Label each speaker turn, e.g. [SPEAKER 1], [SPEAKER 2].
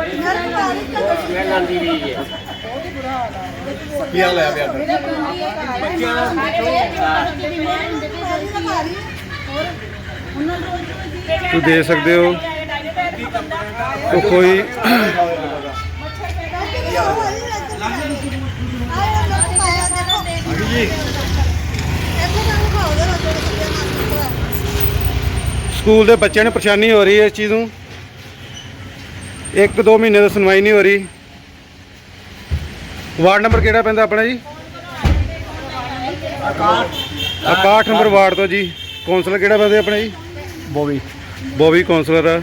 [SPEAKER 1] ਲਿਆਓ ਸਹੀ
[SPEAKER 2] ਮੈਂ ਲਾਂਦੀ ਵੀ ਹੈ
[SPEAKER 1] ਕੀ ਹਾਲ ਹੈ? ਪਿਆ
[SPEAKER 3] ਤੁਸੀਂ ਦੇਖ ਸਕਦੇ ਹੋ ਕੋਈ ਸਕੂਲ ਦੇ ਬੱਚਿਆਂ ਨੂੰ ਪਰੇਸ਼ਾਨੀ ਹੋ ਰਹੀ ਹੈ ਇਸ ਚੀਜ਼ ਨੂੰ? ਇੱਕ ਦੋ ਮਹੀਨੇ ਤੋਂ ਸੁਣਵਾਈ ਨਹੀਂ ਹੋ ਰਹੀ। ਵਾਰਡ ਨੰਬਰ ਕਿਹੜਾ ਪੈਂਦਾ ਆਪਣਾ ਜੀ? 61 ਨੰਬਰ ਵਾਰਡ ਤੋਂ ਜੀ। ਕੌਂਸਲਰ ਕਿਹੜਾ ਪੈਂਦਾ ਆਪਣਾ ਜੀ?
[SPEAKER 1] ਬੋਬੀ
[SPEAKER 3] ਬੋਬੀ ਕੌਂਸਲਰ। ਆ